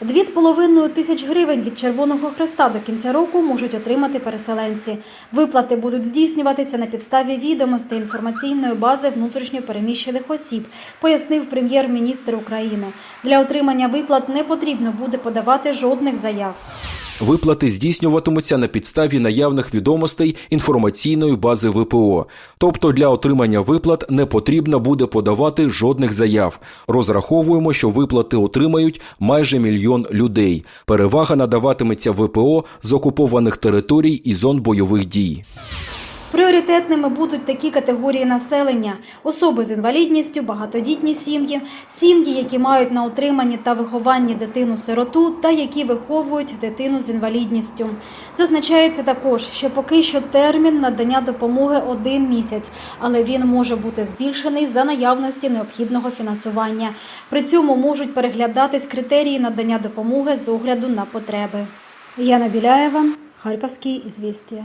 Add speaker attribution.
Speaker 1: Дві з половиною тисяч гривень від Червоного Хреста до кінця року можуть отримати переселенці. Виплати будуть здійснюватися на підставі відомостей інформаційної бази внутрішньопереміщених осіб, пояснив прем'єр-міністр України. Для отримання виплат не потрібно буде подавати жодних заяв.
Speaker 2: Виплати здійснюватимуться на підставі наявних відомостей інформаційної бази ВПО. Тобто для отримання виплат не потрібно буде подавати жодних заяв. Розраховуємо, що виплати отримають майже мільйон людей. Перевага надаватиметься ВПО з окупованих територій і зон бойових дій.
Speaker 1: Пріоритетними будуть такі категорії населення: особи з інвалідністю, багатодітні сім'ї, сім'ї, які мають на утриманні та вихованні дитину-сироту та які виховують дитину з інвалідністю. Зазначається також, що поки що термін надання допомоги один місяць, але він може бути збільшений за наявності необхідного фінансування. При цьому можуть переглядатись критерії надання допомоги з огляду на потреби. Яна Біляєва, Харківські ізвістія.